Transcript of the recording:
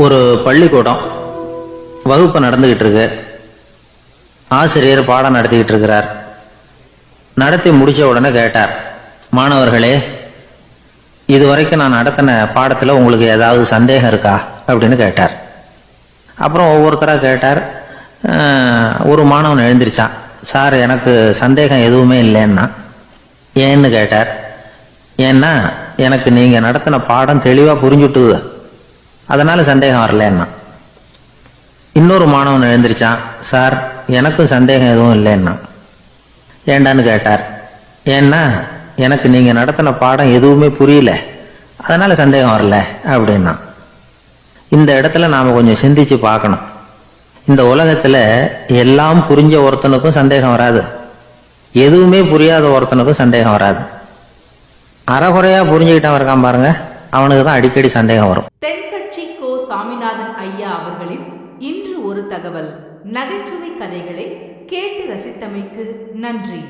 ஒரு பள்ளிக்கூடம் வகுப்பு நடந்துகிட்டு இருக்கு ஆசிரியர் பாடம் நடத்திக்கிட்டு இருக்கிறார் நடத்தி முடிச்ச உடனே கேட்டார் மாணவர்களே இதுவரைக்கும் நான் நடத்தின பாடத்தில் உங்களுக்கு ஏதாவது சந்தேகம் இருக்கா? அப்படின்னு கேட்டார். அப்புறம் ஒவ்வொருத்தராக கேட்டார் ஒரு மாணவன் எழுந்திருச்சான். சார் எனக்கு சந்தேகம் எதுவுமே இல்லைன்னா? ஏன்னு? கேட்டார். ஏன்னா எனக்கு நீங்கள் நடத்தின பாடம் தெளிவாக புரிஞ்சுட்டுது. அதனால சந்தேகம் வரலன்னா. இன்னொரு மாணவன் எழுந்திருச்சான் சார் எனக்கும் சந்தேகம் எதுவும் இல்லைன்னா. ஏண்டான்னு கேட்டார். ஏன்னா எனக்கு நீங்க நடத்தின பாடம் எதுவுமே புரியல. அதனால சந்தேகம் வரல அப்படின்னா. இந்த இடத்துல நாம கொஞ்சம் சிந்திச்சு பார்க்கணும். இந்த உலகத்துல எல்லாம் புரிஞ்ச ஒருத்தனுக்கும் சந்தேகம் வராது. எதுவுமே புரியாத ஒருத்தனுக்கும் சந்தேகம் வராது. அறகுறையா புரிஞ்சுக்கிட்டவன் இருக்கான் பாருங்க. அவனுக்கு தான் அடிக்கடி சந்தேகம் வரும். தென்கட்சி கோ சாமிநாதன் ஐயா அவர்களின் இன்று ஒரு தகவல். நகைச்சுவை கதைகளை கேட்டு ரசித்தமைக்கு நன்றி.